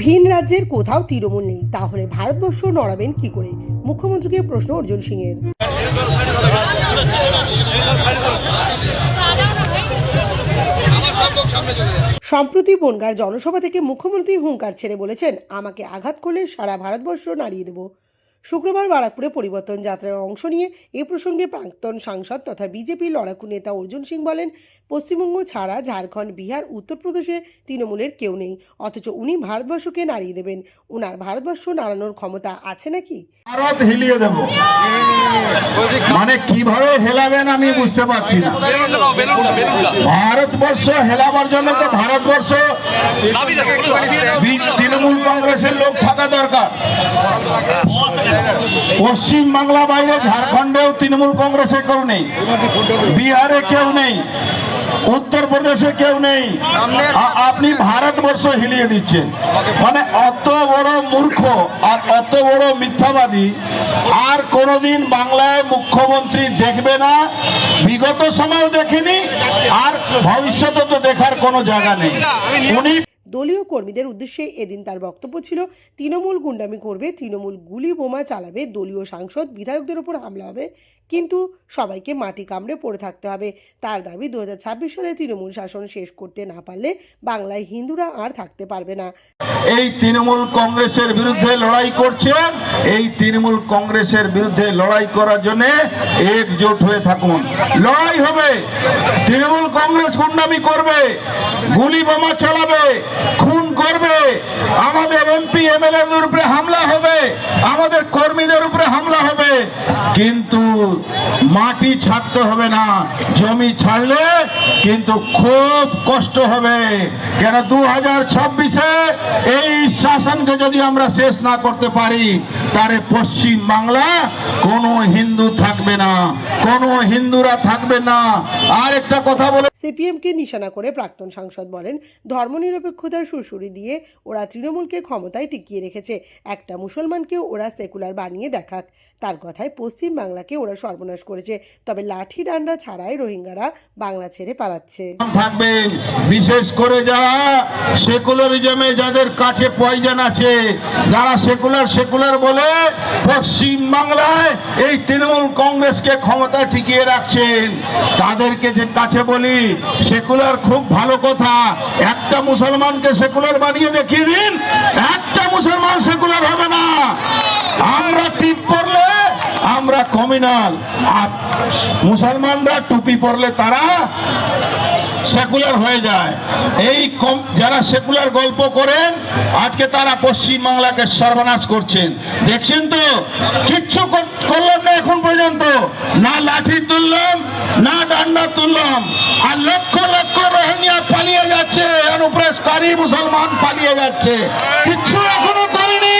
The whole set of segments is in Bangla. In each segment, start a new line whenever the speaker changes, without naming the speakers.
ভিন রাজ্যের কোথাও তৃণমূল নেই। তাহলে ভারতবর্ষ নড়াবেন কি করে? মুখ্যমন্ত্রীকে প্রশ্ন অর্জুন সিং এর সম্প্রতি বনগার জনসভা থেকে মুখ্যমন্ত্রী হুঙ্কার ছেড়ে বলেছেন, আমাকে আঘাত করলে সারা ভারতবর্ষ নাড়িয়ে দেব। শুক্রবার বারাকপুরে পরিবর্তন যাত্রায় অংশ নিয়ে এ প্রসঙ্গে প্রাক্তন সাংসদ তথা বিজেপি লড়াকু নেতা অর্জুন সিং বলেন পশ্চিমবঙ্গ ছাড়া ঝাড়খণ্ড বিহার উত্তরপ্রদেশে তৃণমূলের কেউ নেই অথচ উনি ভারতবর্ষকে নাড়িয়ে দেবেন। ওনার ভারতবর্ষ নাড়ানোর ক্ষমতা আছে নাকি?
ভারত হিলিয়ে দেব। মানে কীভাবে হেলাবেন আমি বুঝতে পারছি না। ভারতবর্ষ হেলাবার জন্য তো ভারতবর্ষ তৃণমূল কংগ্রেসের লোক থাকা দরকার। পশ্চিম বাংলা বাইরে ঝাড়খণ্ডেও তৃণমূল কংগ্রেসে কেউ নেই। বিহারে কেউ নেই। উত্তরপ্রদেশে কেউ নেই। আপনি ভারতবর্ষ হিলিয়ে দিচ্ছেন। মানে অত বড় মূর্খ আর অত বড় মিথ্যাবাদী আর কোনোদিন বাংলায় মুখ্যমন্ত্রী দেখবে না। বিগত সময়ও দেখেনি আর ভবিষ্যতে তো দেখার কোনো জায়গা নেই। উনি
দলীয় কর্মীদের উদ্দেশ্যে এদিন তার বক্তব্য ছিল, তৃণমূল গুন্ডামি করবে, তৃণমূল গুলি বোমা চালাবে, দলীয় সাংসদ, বিধায়কদের উপর হামলা হবে, কিন্তু সবাইকে মাটি কামড়ে পড়ে থাকতে হবে। তার দাবি দু সালে তৃণমূল শাসন শেষ করতে না পারলে বাংলায় হিন্দুরা আর থাকতে পারবে না।
এই তৃণমূল কংগ্রেসের বিরুদ্ধে লড়াই করছে। এই তৃণমূল কংগ্রেসের বিরুদ্ধে লড়াই করার জন্য একজোট হয়ে থাকুন। লড়াই হবে। তৃণমূল কংগ্রেস গুন্ডামি করবে, গুলি বোমা চালাবে খুন করবে। আমাদের এমপি, এমএলএদের উপরে হামলা হবে। আমাদের কর্মীদের উপরে হামলা হবে। কিন্তু মাটি ছাড়তে হবে না। জমি ছাড়লে কিন্তু খুব কষ্ট হবে। কেন দু হাজার ছাব্বিশে এই শাসনকে যদি আমরা শেষ না করতে পারি, তাহলে পশ্চিম বাংলা কোনো হিন্দু থাকবে না। কোনো হিন্দুরা থাকবে না। আর একটা কথা বলে
সিপিএমকে নিশানা করে প্রাক্তন সাংসদ বলেন ধর্মনিরপেক্ষতার সুরসুরি দিয়ে ওরা তৃণমূলকে ক্ষমতায় টিকিয়ে রেখেছে। একটা মুসলমানকে ওরা সেকুলার বানিয়ে দেখাক। তার কথায় পশ্চিম বাংলাকে ওরা সর্বনাশ করেছে। তবে লাঠি ডান্ডা ছাড়াই রোহিঙ্গারা বাংলা ছেড়ে পালাচ্ছে।
থাকবে। বিশেষ করে যারা সেকুলারিজমে যাদের কাছে পয়জন আছে যারা সেকুলার সেকুলার বলে পশ্চিম বাংলায় এই তৃণমূল কংগ্রেসকে ক্ষমতা টিকিয়ে রাখছেন। তাদেরকে যে কাছে বলি, সেকুলার খুব ভালো কথা। একটা মুসলমানকে সেকুলার বানিয়ে দেখিয়ে দিন, একটা মুসলমান সেকুলার হবে না। আমরা টিপ পড়লে আমরা কমিনাল আর মুসলমানরা টুপি পরলে তারা সেকুলার হয়ে যায়। এই কম যারা সেকুলার গল্প করেন, আজকে তারা পশ্চিম বাংলাকে সর্বনাশ করছেন। দেখছেন তো? কিচ্ছু করলাম না এখন পর্যন্ত। না লাঠি তুললাম, না ডান্ডা তুললাম। আর লক্ষ লক্ষ রোহিঙ্গা পালিয়ে যাচ্ছে। অনুপ্রবেশকারী মুসলমান পালিয়ে যাচ্ছে। কিচ্ছু এখনও করেনি।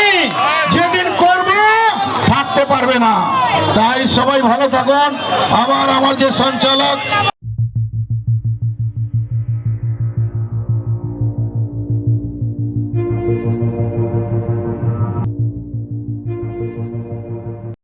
যেদিন করবে, থাকতে পারবে না। তাই সবাই ভালো থাকুন। আবার আমার যে সঞ্চালক